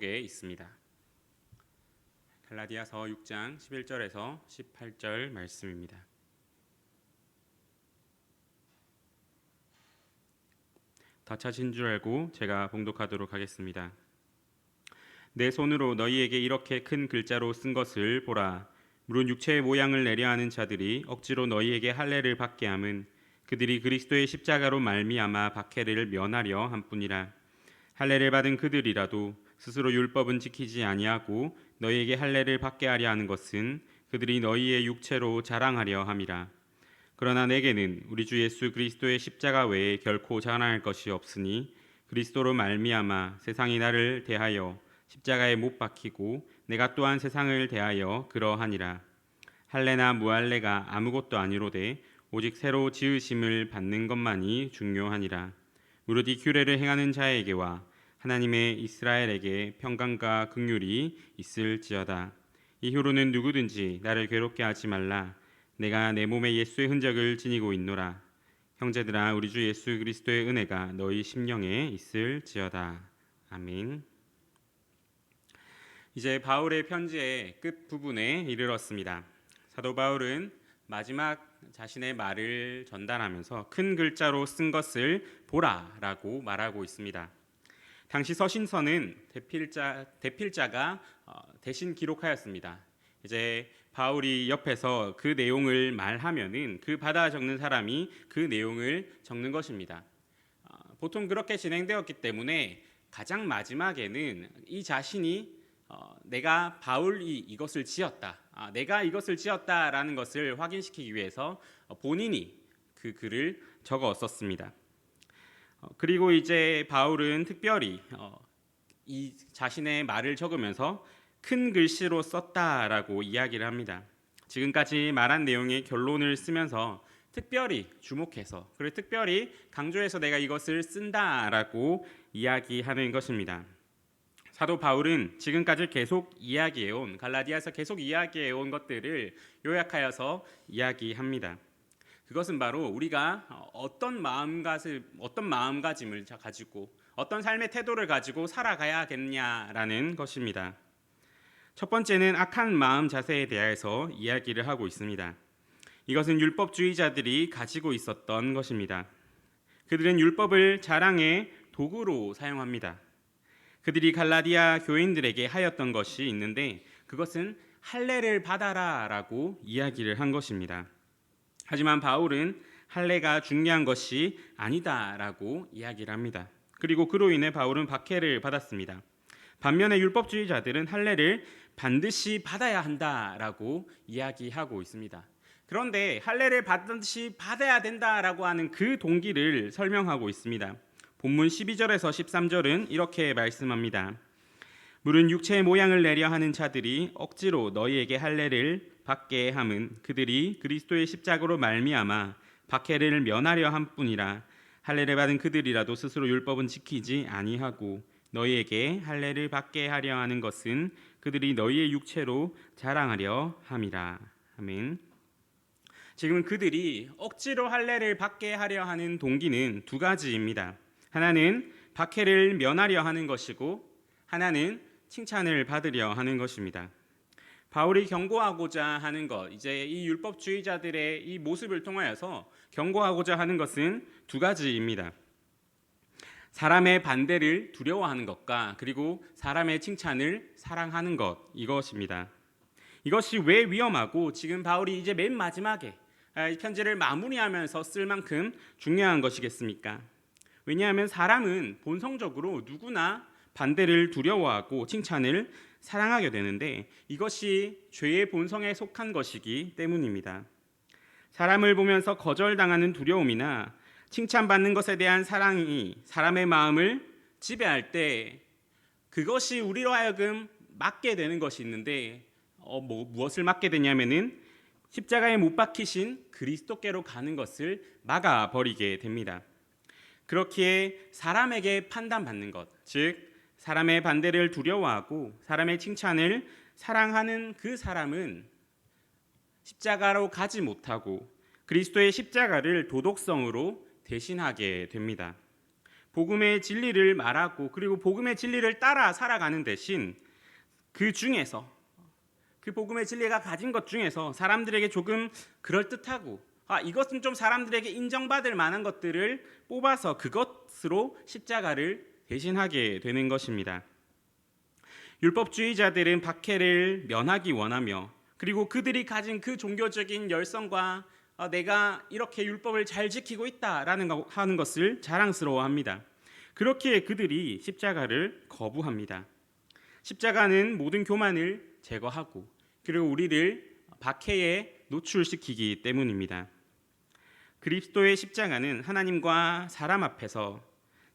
에 있습니다. 갈라디아서 6장 11절에서 18절 말씀입니다. 다 찾은 줄 알고 제가 봉독하도록 하겠습니다. 내 손으로 너희에게 이렇게 큰 글자로 쓴 것을 보라. 물은 육체의 모양을 내려 하는 자들이 억지로 너희에게 할례를 받게 함은 그들이 그리스도의 십자가로 말미암아 박해를 면하려 함뿐이라. 할례를 받은 그들이라도 스스로 율법은 지키지 아니하고 너희에게 할례를 받게 하려 하는 것은 그들이 너희의 육체로 자랑하려 함이라. 그러나 내게는 우리 주 예수 그리스도의 십자가 외에 결코 자랑할 것이 없으니 그리스도로 말미암아 세상이 나를 대하여 십자가에 못 박히고 내가 또한 세상을 대하여 그러하니라. 할례나 무할례가 아무것도 아니로되 오직 새로 지으심을 받는 것만이 중요하니라. 무릇 이 규례를 행하는 자에게와 하나님의 이스라엘에게 평강과 긍휼이 있을지어다. 이후로는 누구든지 나를 괴롭게 하지 말라. 내가 내 몸에 예수의 흔적을 지니고 있노라. 형제들아 우리 주 예수 그리스도의 은혜가 너희 심령에 있을지어다. 아멘. 이제 바울의 편지의 끝 부분에 이르렀습니다. 사도 바울은 마지막 자신의 말을 전달하면서 큰 글자로 쓴 것을 보라라고 말하고 있습니다. 당시 서신서는 대필자 대필자가 어, 대신 기록하였습니다. 이제 바울이 옆에서 그 내용을 말하면은 그 받아 적는 사람이 그 내용을 적는 것입니다. 어, 보통 그렇게 진행되었기 때문에 가장 마지막에는 이 자신이 어, 내가 바울이 이것을 지었다, 아, 내가 이것을 지었다라는 것을 확인시키기 위해서 본인이 그 글을 적었었습니다. 어, 그리고 이제 바울은 특별히 어, 이 자신의 말을 적으면서 큰 글씨로 썼다라고 이야기를 합니다. 지금까지 말한 내용의 결론을 쓰면서 특별히 주목해서 그리고 특별히 강조해서 내가 이것을 쓴다라고 이야기하는 것입니다. 사도 바울은 지금까지 계속 이야기해 온 갈라디아서 계속 이야기해 온 것들을 요약하여서 이야기합니다. 그것은 바로 우리가 어떤 마음가짐 어떤 마음가짐을 가지고 어떤 삶의 태도를 가지고 살아가야겠냐라는 것입니다. 첫 번째는 악한 마음 자세에 대해서 이야기를 하고 있습니다. 이것은 율법주의자들이 가지고 있었던 것입니다. 그들은 율법을 자랑의 도구로 사용합니다. 그들이 갈라디아 교인들에게 하였던 것이 있는데 그것은 할례를 받아라라고 이야기를 한 것입니다. 하지만 바울은 할례가 중요한 것이 아니다라고 이야기를 합니다. 그리고 그로 인해 바울은 박해를 받았습니다. 반면에 율법주의자들은 할례를 반드시 받아야 한다라고 이야기하고 있습니다. 그런데 할례를 반드시 받아야 된다라고 하는 그 동기를 설명하고 있습니다. 본문 12절에서 13절은 이렇게 말씀합니다. 물은 육체의 모양을 내려 하는 자들이 억지로 너희에게 할례를 받게 함은 그들이 그리스도의 십자가로 말미암아 박해를 면하려 함뿐이라 할례를 받은 그들이라도 스스로 율법은 지키지 아니하고 너희에게 할례를 받게 하려 하는 것은 그들이 너희의 육체로 자랑하려 함이라. 아멘. 지금 그들이 억지로 할례를 받게 하려 하는 동기는 두 가지입니다. 하나는 박해를 면하려 하는 것이고 하나는 칭찬을 받으려 하는 것입니다. 바울이 경고하고자 하는 것, 이제 이 율법주의자들의 이 모습을 통하여서 경고하고자 하는 것은 두 가지입니다. 사람의 반대를 두려워하는 것과 그리고 사람의 칭찬을 사랑하는 것 이것입니다. 이것이 왜 위험하고 지금 바울이 이제 맨 마지막에 이 편지를 마무리하면서 쓸 만큼 중요한 것이겠습니까? 왜냐하면 사람은 본성적으로 누구나 반대를 두려워하고 칭찬을 사랑하게 되는데 이것이 죄의 본성에 속한 것이기 때문입니다. 사람을 보면서 거절당하는 두려움이나 칭찬받는 것에 대한 사랑이 사람의 마음을 지배할 때 그것이 우리로 하여금 맞게 되는 것이 있는데 어, 뭐, 무엇을 맞게 되냐면은 십자가에 못 박히신 그리스도께로 가는 것을 막아 버리게 됩니다. 그렇기에 사람에게 판단받는 것, 즉 사람의 반대를 두려워하고 사람의 칭찬을 사랑하는 그 사람은 십자가로 가지 못하고 그리스도의 십자가를 도덕성으로 대신하게 됩니다. 복음의 진리를 말하고 그리고 복음의 진리를 따라 살아가는 대신 그 중에서 그 복음의 진리가 가진 것 중에서 사람들에게 조금 그럴듯하고 아 이것은 좀 사람들에게 인정받을 만한 것들을 뽑아서 그것으로 십자가를 대신하게 되는 것입니다. 율법주의자들은 박해를 면하기 원하며 그리고 그들이 가진 그 종교적인 열성과 아, 내가 이렇게 율법을 잘 지키고 있다라는 거, 하는 것을 자랑스러워합니다. 그렇기에 그들이 십자가를 거부합니다. 십자가는 모든 교만을 제거하고 그리고 우리를 박해에 노출시키기 때문입니다. 그리스도의 십자가는 하나님과 사람 앞에서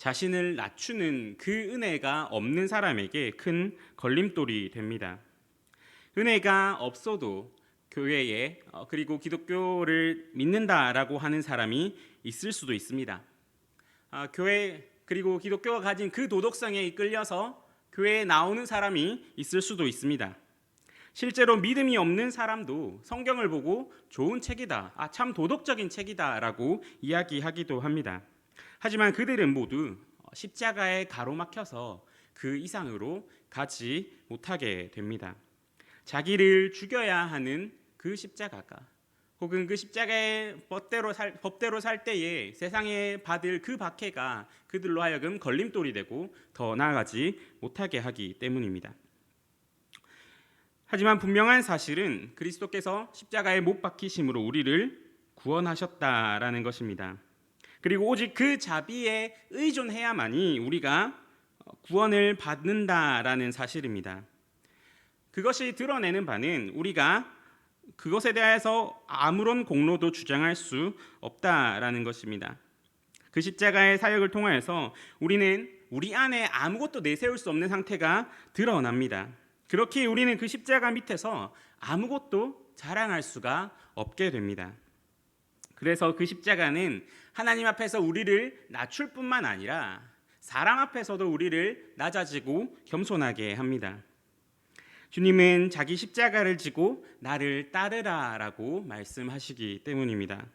자신을 낮추는 그 은혜가 없는 사람에게 큰 걸림돌이 됩니다. 은혜가 없어도 교회에 어, 그리고 기독교를 믿는다라고 하는 사람이 있을 수도 있습니다. 아, 교회 그리고 기독교가 가진 그 도덕성에 이끌려서 교회에 나오는 사람이 있을 수도 있습니다. 실제로 믿음이 없는 사람도 성경을 보고 좋은 책이다, 아, 참 도덕적인 책이다라고 이야기하기도 합니다. 하지만 그들은 모두 십자가에 가로막혀서 그 이상으로 가지 못하게 됩니다. 자기를 죽여야 하는 그 십자가가 혹은 그 십자가의 법대로 살, 법대로 살 때에 세상에 받을 그 박해가 그들로 하여금 걸림돌이 되고 더 나아가지 못하게 하기 때문입니다. 하지만 분명한 사실은 그리스도께서 십자가에 못 박히심으로 우리를 구원하셨다라는 것입니다. 그리고 오직 그 자비에 의존해야만이 우리가 구원을 받는다라는 사실입니다. 그것이 드러내는 바는 우리가 그것에 대해서 아무런 공로도 주장할 수 없다라는 것입니다. 그 십자가의 사역을 통하여서 우리는 우리 안에 아무것도 내세울 수 없는 상태가 드러납니다. 그렇게 우리는 그 십자가 밑에서 아무것도 자랑할 수가 없게 됩니다. 그래서 그 십자가는 하나님 앞에서 우리를 낮출 뿐만 아니라 사람 앞에서도 우리를 낮아지고 겸손하게 합니다. 주님은 자기 십자가를 지고 나를 따르라라고 말씀하시기 때문입니다.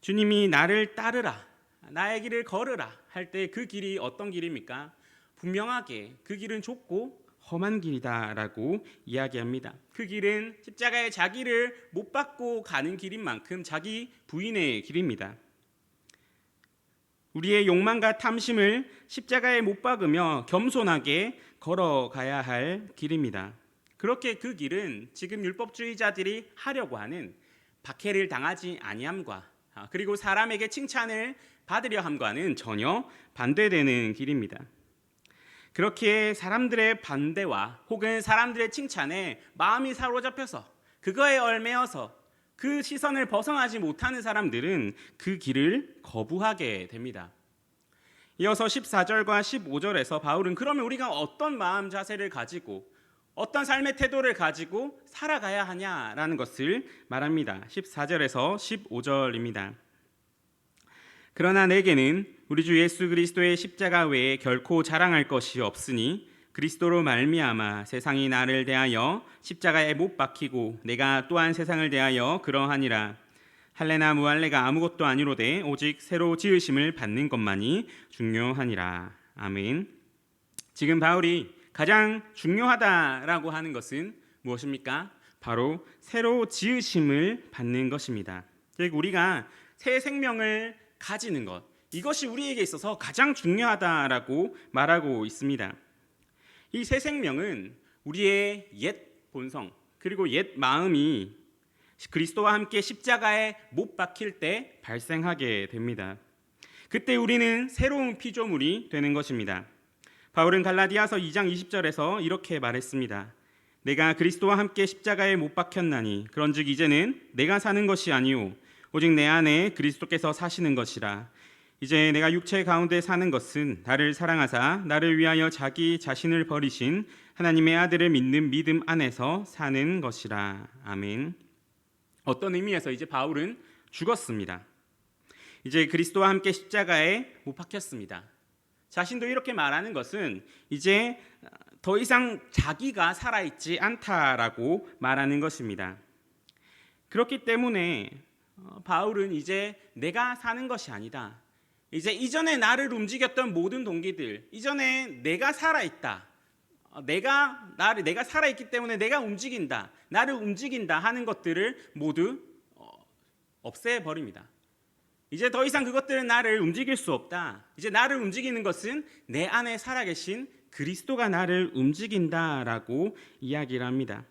주님이 나를 따르라, 나의 길을 걸으라 할 때 그 길이 어떤 길입니까? 분명하게 그 길은 좁고 험한 길이다라고 이야기합니다. 그 길은 십자가에 자기를 못 받고 가는 길인 만큼 자기 부인의 길입니다. 우리의 욕망과 탐심을 십자가에 못 박으며 겸손하게 걸어가야 할 길입니다. 그렇게 그 길은 지금 율법주의자들이 하려고 하는 박해를 당하지 아니함과 아, 그리고 사람에게 칭찬을 받으려 함과는 전혀 반대되는 길입니다. 그렇게 사람들의 반대와 혹은 사람들의 칭찬에 마음이 사로잡혀서 그거에 얽매여서 그 시선을 벗어나지 못하는 사람들은 그 길을 거부하게 됩니다. 이어서 14절과 15절에서 바울은 그러면 우리가 어떤 마음 자세를 가지고 어떤 삶의 태도를 가지고 살아가야 하냐라는 것을 말합니다. 14절에서 15절입니다. 그러나 내게는 우리 주 예수 그리스도의 십자가 외에 결코 자랑할 것이 없으니 그리스도로 말미암아 세상이 나를 대하여 십자가에 못 박히고 내가 또한 세상을 대하여 그러하니라 할례나 무할례가 아무것도 아니로되 오직 새로 지으심을 받는 것만이 중요하니라 아멘. 지금 바울이 가장 중요하다라고 하는 것은 무엇입니까? 바로 새로 지으심을 받는 것입니다. 즉 우리가 새 생명을 가지는 것 이것이 우리에게 있어서 가장 중요하다라고 말하고 있습니다. 이 새 생명은 우리의 옛 본성 그리고 옛 마음이 그리스도와 함께 십자가에 못 박힐 때 발생하게 됩니다. 그때 우리는 새로운 피조물이 되는 것입니다. 바울은 갈라디아서 2장 20절에서 이렇게 말했습니다. 내가 그리스도와 함께 십자가에 못 박혔나니 그런즉 이제는 내가 사는 것이 아니요 오직 내 안에 그리스도께서 사시는 것이라 이제 내가 육체 가운데 사는 것은 나를 사랑하사 나를 위하여 자기 자신을 버리신 하나님의 아들을 믿는 믿음 안에서 사는 것이라 아멘. 어떤 의미에서 이제 바울은 죽었습니다. 이제 그리스도와 함께 십자가에 못 박혔습니다. 자신도 이렇게 말하는 것은 이제 더 이상 자기가 살아있지 않다라고 말하는 것입니다. 그렇기 때문에 어, 바울은 이제 내가 사는 것이 아니다. 이제 이전에 나를 움직였던 모든 동기들, 이전에 내가 살아 있다. 어, 내가 나를 내가 살아 있기 때문에 내가 움직인다. 나를 움직인다 하는 것들을 모두 어, 없애 버립니다. 이제 더 이상 그것들은 나를 움직일 수 없다. 이제 나를 움직이는 것은 내 안에 살아계신 그리스도가 나를 움직인다라고 이야기를 합니다.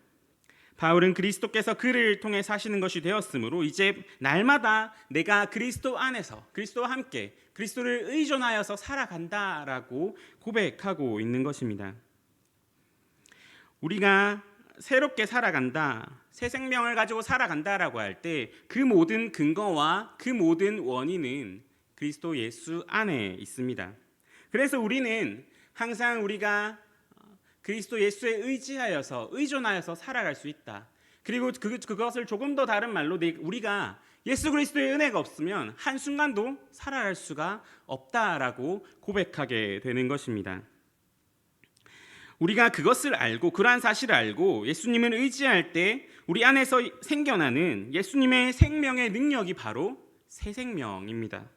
바울은 그리스도께서 그를 통해 사시는 것이 되었으므로 이제 날마다 내가 그리스도 안에서 그리스도와 함께 그리스도를 의존하여서 살아간다라고 고백하고 있는 것입니다. 우리가 새롭게 살아간다, 새 생명을 가지고 살아간다라고 할 때 그 모든 근거와 그 모든 원인은 그리스도 예수 안에 있습니다. 그래서 우리는 항상 우리가 그리스도 예수에 의지하여서 의존하여서 살아갈 수 있다. 그리고 그, 그것을 조금 더 다른 말로 내- 우리가 예수 그리스도의 은혜가 없으면 한 순간도 살아갈 수가 없다라고 고백하게 되는 것입니다. 우리가 그것을 알고 그러한 사실을 알고 예수님을 의지할 때 우리 안에서 생겨나는 예수님의 생명의 능력이 바로 새 생명입니다.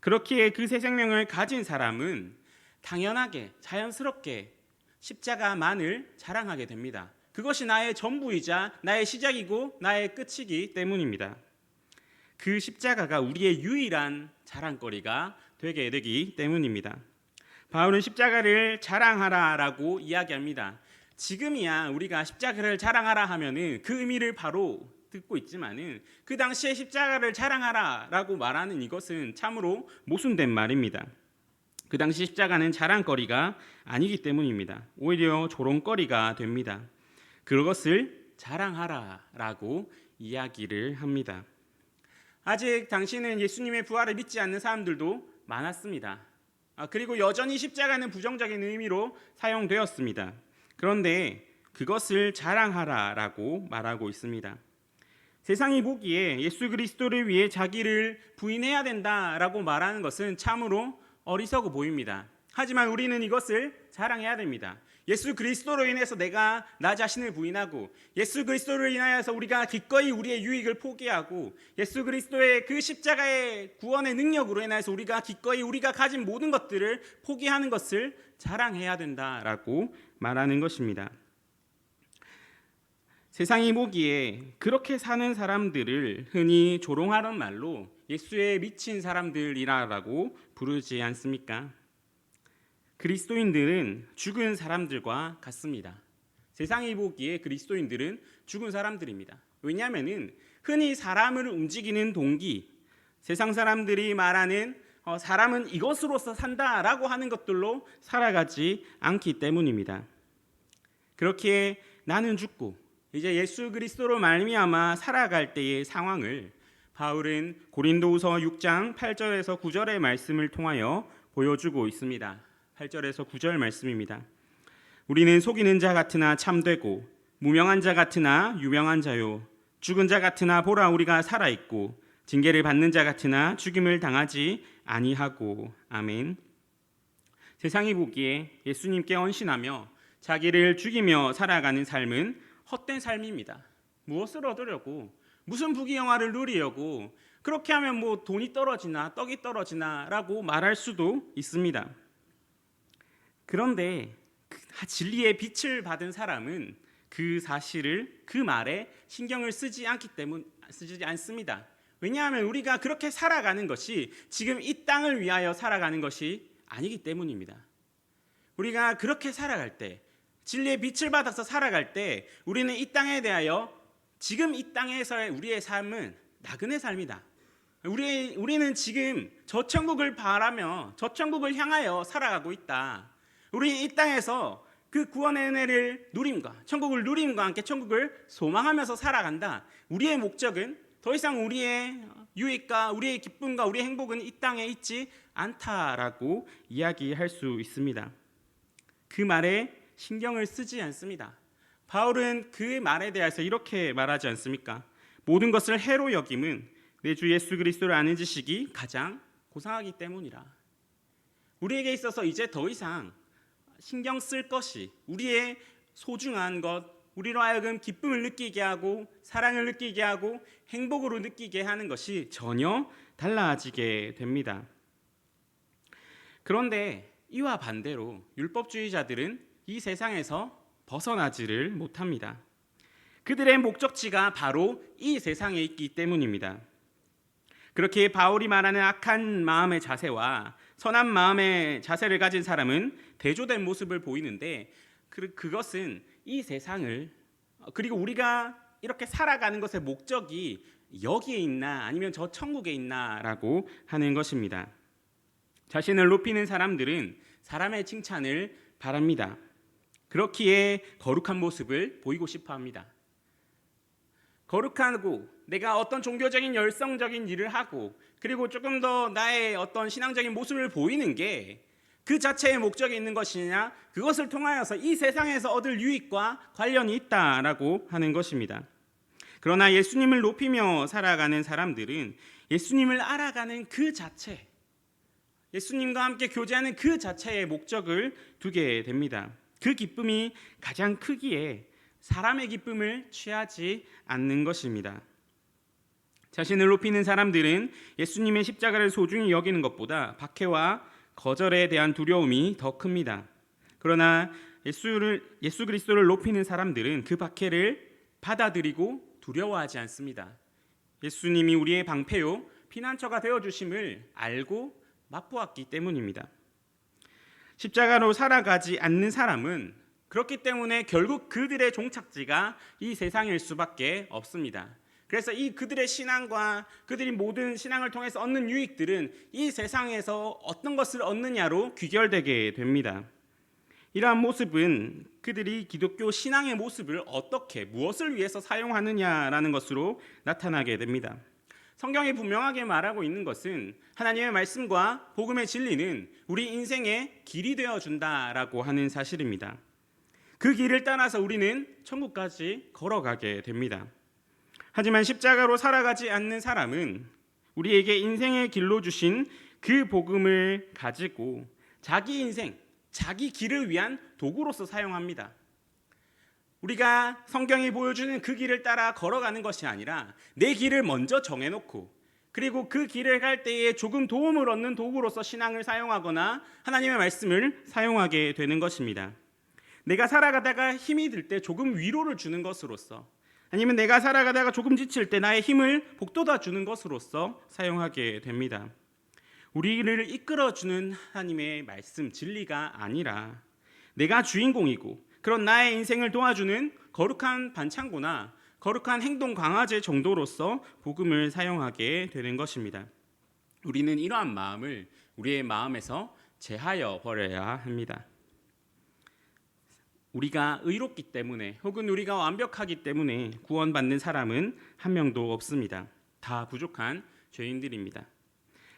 그렇기에 그 새 생명을 가진 사람은 당연하게 자연스럽게 십자가만을 자랑하게 됩니다. 그것이 나의 전부이자 나의 시작이고 나의 끝이기 때문입니다. 그 십자가가 우리의 유일한 자랑거리가 되게 되기 때문입니다. 바울은 십자가를 자랑하라라고 이야기합니다. 지금이야 우리가 십자가를 자랑하라 하면은 그 의미를 바로 듣고 있지만은 그 당시에 십자가를 자랑하라라고 말하는 이것은 참으로 모순된 말입니다. 그 당시 십자가는 자랑거리가 아니기 때문입니다. 오히려 조롱거리가 됩니다. 그것을 자랑하라라고 이야기를 합니다. 아직 당시는 예수님의 부활을 믿지 않는 사람들도 많았습니다. 아, 그리고 여전히 십자가는 부정적인 의미로 사용되었습니다. 그런데 그것을 자랑하라라고 말하고 있습니다. 세상이 보기에 예수 그리스도를 위해 자기를 부인해야 된다라고 말하는 것은 참으로 어리석어 보입니다. 하지만 우리는 이것을 자랑해야 됩니다. 예수 그리스도로 인해서 내가 나 자신을 부인하고 예수 그리스도를 인하여서 우리가 기꺼이 우리의 유익을 포기하고 예수 그리스도의 그 십자가의 구원의 능력으로 인해서 우리가 기꺼이 우리가 가진 모든 것들을 포기하는 것을 자랑해야 된다라고 말하는 것입니다. 세상이 보기에 그렇게 사는 사람들을 흔히 조롱하는 말로 예수에 미친 사람들이라고 부르지 않습니까? 그리스도인들은 죽은 사람들과 같습니다. 세상이 보기에 그리스도인들은 죽은 사람들입니다. 왜냐하면은 흔히 사람을 움직이는 동기, 세상 사람들이 말하는 어, 사람은 이것으로서 산다라고 하는 것들로 살아가지 않기 때문입니다. 그렇기에 나는 죽고 이제 예수 그리스도로 말미암아 살아갈 때의 상황을 바울은 고린도후서 6장 8절에서 9절의 말씀을 통하여 보여주고 있습니다. 8절에서 9절 말씀입니다. 우리는 속이는 자 같으나 참되고 무명한 자 같으나 유명한 자요 죽은 자 같으나 보라 우리가 살아 있고 징계를 받는 자 같으나 죽임을 당하지 아니하고 아멘. 세상이 보기에 예수님께 헌신하며 자기를 죽이며 살아가는 삶은 헛된 삶입니다. 무엇을 얻으려고 무슨 부귀영화를 누리려고 그렇게 하면 뭐 돈이 떨어지나 떡이 떨어지나라고 말할 수도 있습니다. 그런데 그 진리의 빛을 받은 사람은 그 사실을 그 말에 신경을 쓰지 않기 때문 쓰지 않습니다. 왜냐하면 우리가 그렇게 살아가는 것이 지금 이 땅을 위하여 살아가는 것이 아니기 때문입니다. 우리가 그렇게 살아갈 때 진리의 빛을 받아서 살아갈 때 우리는 이 땅에 대하여 지금 이 땅에서의 우리의 삶은 나그네 삶이다. 우리 우리는 지금 저 천국을 바라며 저 천국을 향하여 살아가고 있다. 우리 이 땅에서 그 구원의 은혜를 누림과 천국을 누림과 함께 천국을 소망하면서 살아간다. 우리의 목적은 더 이상 우리의 유익과 우리의 기쁨과 우리의 행복은 이 땅에 있지 않다라고 이야기할 수 있습니다. 그 말에 신경을 쓰지 않습니다. 바울은 그 말에 대해서 이렇게 말하지 않습니까? 모든 것을 해로 여김은 내 주 예수 그리스도를 아는 지식이 가장 고상하기 때문이라. 우리에게 있어서 이제 더 이상 신경 쓸 것이 우리의 소중한 것, 우리로 하여금 기쁨을 느끼게 하고 사랑을 느끼게 하고 행복으로 느끼게 하는 것이 전혀 달라지게 됩니다. 그런데 이와 반대로 율법주의자들은 이 세상에서 벗어나지를 못합니다. 그들의 목적지가 바로 이 세상에 있기 때문입니다. 그렇게 바울이 말하는 악한 마음의 자세와 선한 마음의 자세를 가진 사람은 대조된 모습을 보이는데 그, 그것은 이 세상을 그리고 우리가 이렇게 살아가는 것의 목적이 여기에 있나 아니면 저 천국에 있나라고 하는 것입니다. 자신을 높이는 사람들은 사람의 칭찬을 바랍니다. 그렇기에 거룩한 모습을 보이고 싶어 합니다. 거룩하고 내가 어떤 종교적인 열성적인 일을 하고 그리고 조금 더 나의 어떤 신앙적인 모습을 보이는 게 그 자체의 목적이 있는 것이냐 그것을 통하여서 이 세상에서 얻을 유익과 관련이 있다라고 하는 것입니다. 그러나 예수님을 높이며 살아가는 사람들은 예수님을 알아가는 그 자체 예수님과 함께 교제하는 그 자체의 목적을 두게 됩니다. 그 기쁨이 가장 크기에 사람의 기쁨을 취하지 않는 것입니다. 자신을 높이는 사람들은 예수님의 십자가를 소중히 여기는 것보다 박해와 거절에 대한 두려움이 더 큽니다. 그러나 예수를 예수 그리스도를 높이는 사람들은 그 박해를 받아들이고 두려워하지 않습니다. 예수님이 우리의 방패요 피난처가 되어 주심을 알고 맛보았기 때문입니다. 십자가로 살아가지 않는 사람은 그렇기 때문에 결국 그들의 종착지가 이 세상일 수밖에 없습니다. 그래서 이 그들의 신앙과 그들이 모든 신앙을 통해서 얻는 유익들은 이 세상에서 어떤 것을 얻느냐로 귀결되게 됩니다. 이러한 모습은 그들이 기독교 신앙의 모습을 어떻게 무엇을 위해서 사용하느냐라는 것으로 나타나게 됩니다. 성경이 분명하게 말하고 있는 것은 하나님의 말씀과 복음의 진리는 우리 인생의 길이 되어 준다라고 하는 사실입니다. 그 길을 따라서 우리는 천국까지 걸어가게 됩니다. 하지만 십자가로 살아가지 않는 사람은 우리에게 인생의 길로 주신 그 복음을 가지고 자기 인생, 자기 길을 위한 도구로서 사용합니다. 우리가 성경이 보여주는 그 길을 따라 걸어가는 것이 아니라 내 길을 먼저 정해놓고 그리고 그 길을 갈 때에 조금 도움을 얻는 도구로서 신앙을 사용하거나 하나님의 말씀을 사용하게 되는 것입니다. 내가 살아가다가 힘이 들 때 조금 위로를 주는 것으로서 아니면 내가 살아가다가 조금 지칠 때 나의 힘을 북돋아 주는 것으로서 사용하게 됩니다. 우리를 이끌어 주는 하나님의 말씀 진리가 아니라 내가 주인공이고 그런 나의 인생을 도와주는 거룩한 반창고나 거룩한 행동 강화제 정도로서 복음을 사용하게 되는 것입니다. 우리는 이러한 마음을 우리의 마음에서 제하여 버려야 합니다. 우리가 의롭기 때문에 혹은 우리가 완벽하기 때문에 구원받는 사람은 한 명도 없습니다. 다 부족한 죄인들입니다.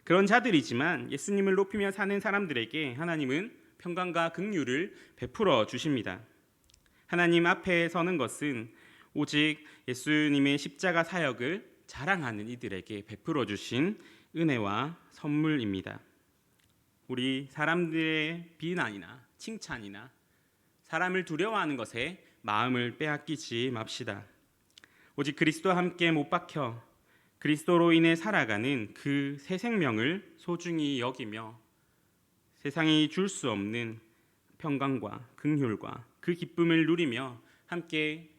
그런 자들이지만 예수님을 높이며 사는 사람들에게 하나님은 평강과 긍휼을 베풀어 주십니다. 하나님 앞에 서는 것은 오직 예수님의 십자가 사역을 자랑하는 이들에게 베풀어 주신 은혜와 선물입니다. 우리 사람들의 비난이나 칭찬이나 사람을 두려워하는 것에 마음을 빼앗기지 맙시다. 오직 그리스도와 함께 못 박혀 그리스도로 인해 살아가는 그 새 생명을 소중히 여기며 세상이 줄 수 없는 평강과 긍휼과 그 기쁨을 누리며 함께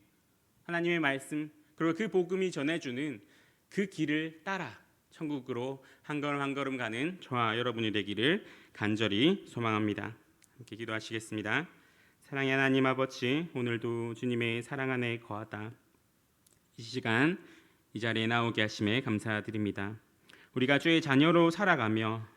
하나님의 말씀 그리고 그 복음이 전해주는 그 길을 따라 천국으로 한 걸음 한 걸음 가는 저와 여러분이 되기를 간절히 소망합니다. 함께 기도하시겠습니다. 사랑의 하나님 아버지 오늘도 주님의 사랑 안에 거하다 이 시간 이 자리에 나오게 하심에 감사드립니다. 우리가 주의 자녀로 살아가며